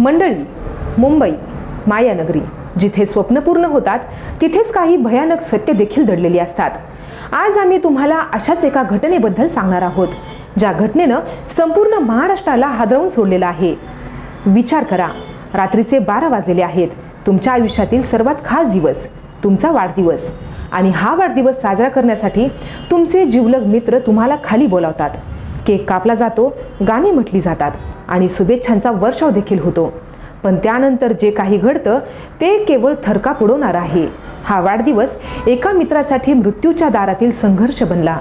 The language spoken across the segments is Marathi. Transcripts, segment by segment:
मंडळी मुंबई मायानगरी जिथे स्वप्न पूर्ण होतात तिथेच काही भयानक सत्य देखील दडलेली असतात. आज आम्ही तुम्हाला अशाच एका घटनेबद्दल सांगणार आहोत ज्या घटनेनं संपूर्ण महाराष्ट्राला हादरवून सोडलेलं आहे. विचार करा रात्रीचे बारा वाजलेले आहेत. तुमच्या आयुष्यातील सर्वात खास दिवस तुमचा वाढदिवस. आणि हा वाढदिवस साजरा करण्यासाठी तुमचे जिवलग मित्र तुम्हाला खाली बोलावतात. केक कापला जातो गाणी म्हटली जातात. आणि शुभेच्छांचा वर्षाव देखील होतो. पण त्यानंतर जे काही घडतं ते केवळ थरका पुडवणार आहे. हा वाढदिवस एका मित्रासाठी मृत्यूच्या दारातील संघर्ष बनला.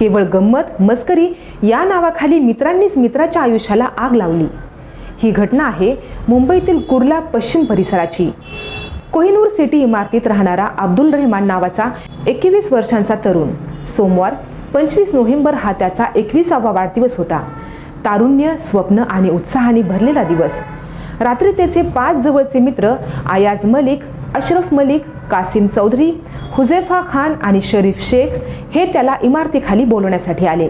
केवळ गंमत मस्करी या नावाखाली मित्रांनीच मित्राच्या आयुष्याला आग लावली. ही घटना आहे मुंबईतील कुर्ला पश्चिम परिसराची. कोहिनूर सिटी इमारतीत राहणारा अब्दुल रहमान नावाचा एकवीस वर्षांचा तरुण. सोमवार पंचवीस नोव्हेंबर हा त्याचा एकविसावा वाढदिवस होता. तारुण्य स्वप्न आणि उत्साहाने भरलेला दिवस. रात्री त्याचे पाच जवळचे मित्र आयाज मलिक अशरफ मलिक कासिम चौधरी हुझेफा खान आणि शरीफ शेख हे त्याला इमारतीखाली बोलवण्यासाठी आले.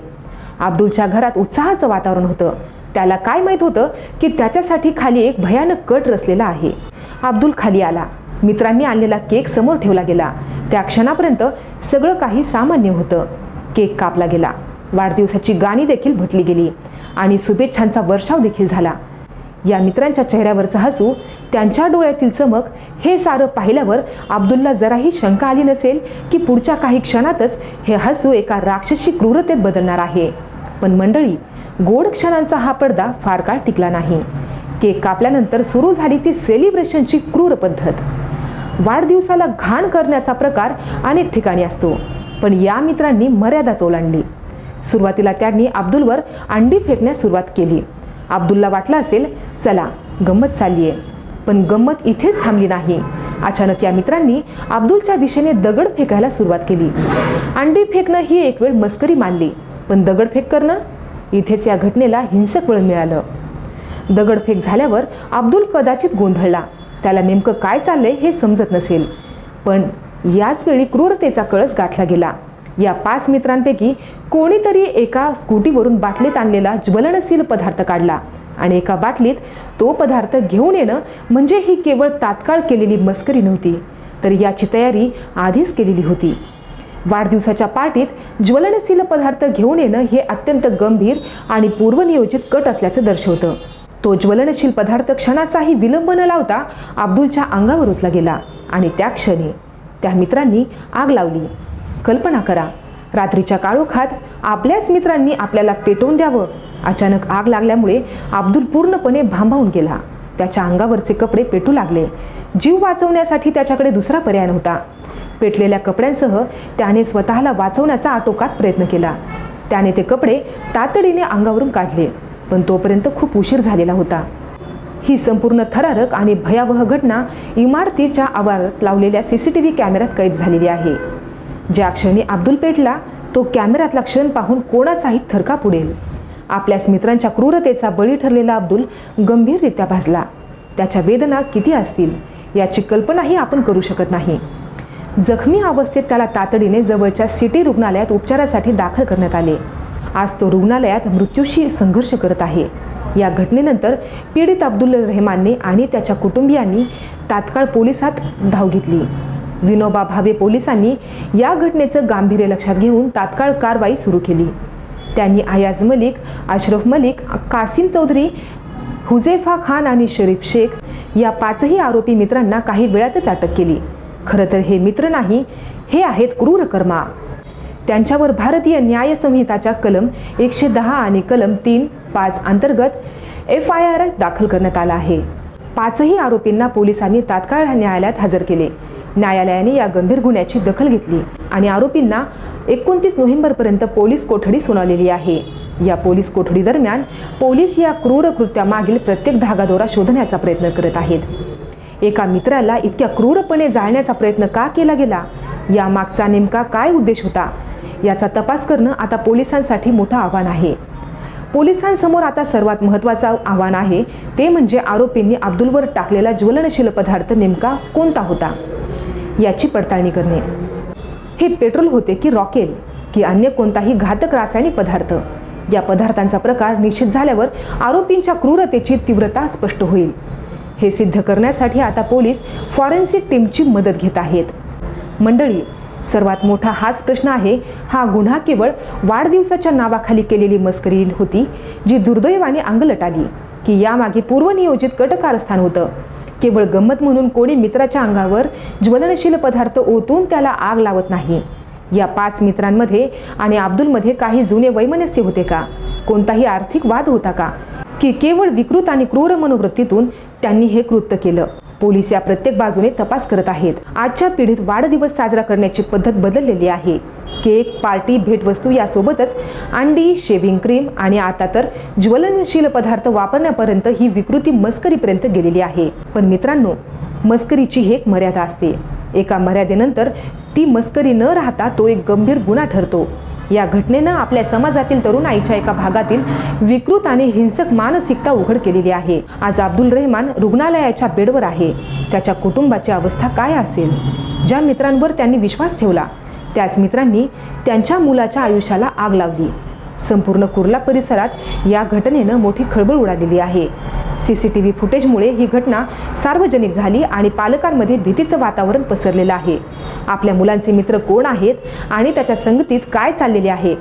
अब्दुलच्या घरात उत्साहाचं वातावरण होतं. त्याला काय माहीत होतं की त्याच्यासाठी खाली एक भयानक कट रचलेला आहे. अब्दुल खाली आला. मित्रांनी आणलेला केक समोर ठेवला गेला. त्या क्षणापर्यंत सगळं काही सामान्य होतं. केक कापला गेला. वाढदिवसाची गाणी देखील म्हटली गेली. आणि शुभेच्छांचा वर्षाव देखील झाला. या मित्रांच्या चेहऱ्यावरचं हसू त्यांच्या डोळ्यातील चमक हे सारं पाहिल्यावर अब्दुलला जराही शंका आली नसेल की पुढच्या काही क्षणातच हे हसू एका राक्षसी क्रूरतेत बदलणार आहे. पण मंडळी गोड क्षणांचा हा पडदा फार काळ टिकला नाही. केक कापल्यानंतर सुरू झाली ती सेलिब्रेशनची क्रूर पद्धत. वाढदिवसाला घाण करण्याचा प्रकार अनेक ठिकाणी असतो पण या मित्रांनी मर्यादाच ओलांडली. सुरुवातीला त्यांनी अब्दुलवर अंडी फेकण्यास सुरुवात केली. अब्दुलला वाटलं असेल चला गंमत चालली आहे पण गंमत इथेच थांबली नाही. अचानक या मित्रांनी अब्दुलच्या दिशेने दगड फेकायला सुरुवात केली. अंडी फेकणं ही एक वेळ मस्करी मानली पण दगडफेक करणं? इथेच या घटनेला हिंसक वळण मिळालं. दगडफेक झाल्यावर अब्दुल कदाचित गोंधळला. त्याला नेमकं काय चाललंय हे समजत नसेल. पण याच वेळी क्रूरतेचा कळस गाठला गेला. या पाच मित्रांपैकी कोणीतरी एका स्कूटीवरून बाटलीत आणलेला ज्वलनशील पदार्थ काढला. आणि एका बाटलीत तो पदार्थ घेऊन येणं म्हणजे ही केवळ तात्काळ केलेली मस्करी नव्हती तर याची तयारी आधीच केलेली होती. वाढदिवसाच्या पार्टीत ज्वलनशील पदार्थ घेऊन येणं हे अत्यंत गंभीर आणि पूर्वनियोजित कट असल्याचं दर्शवतं. तो ज्वलनशील पदार्थ क्षणाचाही विलंब न लावता अब्दुलच्या अंगावर ओतला गेला आणि त्या क्षणी त्या मित्रांनी आग लावली कल्पना करा. रात्रीच्या काळोखात आपल्याच मित्रांनी आपल्याला पेटवून द्यावं. अचानक आग लागल्यामुळे अब्दुल पूर्णपणे भांबावून गेला. त्याच्या अंगावरचे कपडे पेटू लागले. जीव वाचवण्यासाठी त्याच्याकडे दुसरा पर्याय नव्हता. पेटलेल्या कपड्यांसह त्याने स्वतःला वाचवण्याचा आटोकात प्रयत्न केला. त्याने ते कपडे तातडीने अंगावरून काढले पण तोपर्यंत खूप उशीर झालेला होता. ही संपूर्ण थरारक आणि भयावह घटना इमारतीच्या आवारात लावलेल्या सी सी टी व्ही कॅमेऱ्यात कैद झालेली आहे. ज्या क्षणी अब्दुल पेटला तो कॅमेऱ्यातला क्षण पाहून कोणाचाही थरका पुडेल आपल्याच मित्रांच्या क्रूरतेचा बळी ठरलेला अब्दुल गंभीररित्या भाजला. त्याच्या वेदना किती असतील याची कल्पनाही आपण करू शकत नाही. जखमी अवस्थेत त्याला तातडीने जवळच्या सिटी रुग्णालयात उपचारासाठी दाखल करण्यात आले. आज तो रुग्णालयात मृत्यूशी संघर्ष करत आहे. या घटनेनंतर पीडित अब्दुल रहमानने आणि त्याच्या कुटुंबियांनी तात्काळ पोलिसात धाव घेतली. विनोबा भावे पोलिसांनी या घटनेचं गांभीर्य लक्षात घेऊन तात्काळ कारवाई सुरू केली. त्यांनी आयाज मलिक अशरफ मलिक कासिम चौधरी हुझेफा खान आणि शरीफ शेख या पाचही आरोपी मित्रांना काही वेळातच अटक केली. खरं तर हे मित्र नाही हे आहेत क्रूर कर्मा त्यांच्यावर भारतीय न्याय संहिताच्या कलम एकशे दहा आणि कलम तीन पाच अंतर्गत एफ आय आर दाखल करण्यात आला आहे. पाचही आरोपींना पोलिसांनी तात्काळ न्यायालयात हजर केले. न्यायालयाने या गंभीर गुन्ह्याची दखल घेतली आणि आरोपींना एकोणतीस नोव्हेंबरपर्यंत पोलीस कोठडी सुनावलेली आहे. या पोलीस कोठडी दरम्यान पोलीस या क्रूर कृत्यामागील प्रत्येक धागादोरा शोधण्याचा प्रयत्न करत आहेत. एका मित्राला इतक्या क्रूरपणे जाळण्याचा प्रयत्न का केला गेला? यामागचा नेमका काय उद्देश होता? याचा तपास करणं आता पोलिसांसाठी मोठं आव्हान आहे. पोलिसांसमोर आता सर्वात महत्त्वाचं आव्हान आहे ते म्हणजे आरोपींनी अब्दुलवर टाकलेला ज्वलनशील पदार्थ नेमका कोणता होता? याची पडताळणी करणे. हे पेट्रोल होते की रॉकेल की अन्य कोणताही घातक रासायनिक पदार्थ या पदार्थांचा प्रकार निश्चित झाल्यावर आरोपींच्या क्रूरतेची तीव्रता स्पष्ट होईल. हे सिद्ध करण्यासाठी आता पोलीस फॉरेन्सिक टीमची मदत घेत आहेत. मंडळी सर्वात मोठा हाच प्रश्न आहे हा गुन्हा केवळ वाढदिवसाच्या नावाखाली केलेली मस्करी होती जी दुर्दैवाने अंगलट आली की यामागे पूर्वनियोजित कटकारस्थान होतं. केवळ गंमत म्हणून कोणी मित्राच्या अंगावर ज्वलनशील पदार्थ ओतून त्याला आग लावत नाही. या पाच मित्रांमध्ये आणि अब्दुलमध्ये काही जुने वैमनस्य होते का? कोणताही आर्थिक वाद होता का? की केवळ विकृत आणि क्रूर मनोवृत्तीतून त्यांनी हे कृत्य केलं. पोलीस या प्रत्येक बाजूने तपास करत आहेत. आजच्या पिढीत वाढदिवस साजरा करण्याची पद्धत बदललेली आहे. केक पार्टी भेटवस्तू यासोबतच अंडी शेविंग क्रीम आणि आता तर ज्वलनशील पदार्थ वापरण्यापर्यंत ही विकृती मस्करीपर्यंत गेलेली आहे. पण मित्रांनो मस्करीची ही एक मर्यादा असते. एका मर्यादेनंतर ती मस्करी न राहता तो एक गंभीर गुन्हा ठरतो. या घटनेनं आपल्या समाजातील तरुणाईच्या एका भागातील विकृत आणि हिंसक मानसिकता उघड केलेली आहे. आज अब्दुल रेहमान रुग्णालयाच्या बेडवर आहे. त्याच्या कुटुंबाची अवस्था काय असेल? ज्या मित्रांवर त्यांनी विश्वास ठेवला त्याच मित्रांनी त्यांच्या मुलाच्या आयुष्याला आग लावली. संपूर्ण कुर्ला परिसरात या घटनेनं मोठी खळबळ उडालेली आहे. सी सी टी व्ही फुटेजमुळे ही घटना सार्वजनिक झाली आणि पालकांमध्ये भीतीचं वातावरण पसरलेलं आहे. आपल्या मुलांचे मित्र कोण आहेत आणि त्याच्या संगतीत काय चाललेले आहे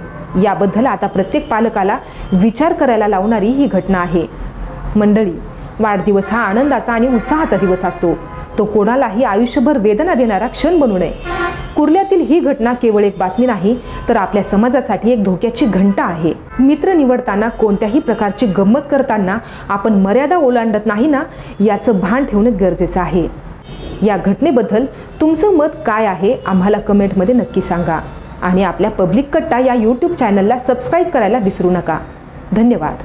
याबद्दल आता प्रत्येक पालकाला विचार करायला लावणारी ही घटना आहे. मंडळी वाढदिवस हा आनंदाचा आणि उत्साहाचा दिवस असतो. तो कोणालाही आयुष्यभर वेदना देणारा क्षण बनू नये. कुर्ल्यातील ही घटना केवळ एक बातमी नाही तर आपल्या समाजासाठी एक धोक्याची घंटा आहे. मित्र निवडताना कोणत्याही प्रकारची गंमत करताना आपण मर्यादा ओलांडत नाही ना याचं भान ठेवणं गरजेचं आहे. या घटनेबद्दल तुमचं मत काय आहे आम्हाला कमेंटमध्ये नक्की सांगा. आणि आपल्या पब्लिक कट्टा या यूट्यूब चॅनलला सबस्क्राईब करायला विसरू नका. धन्यवाद.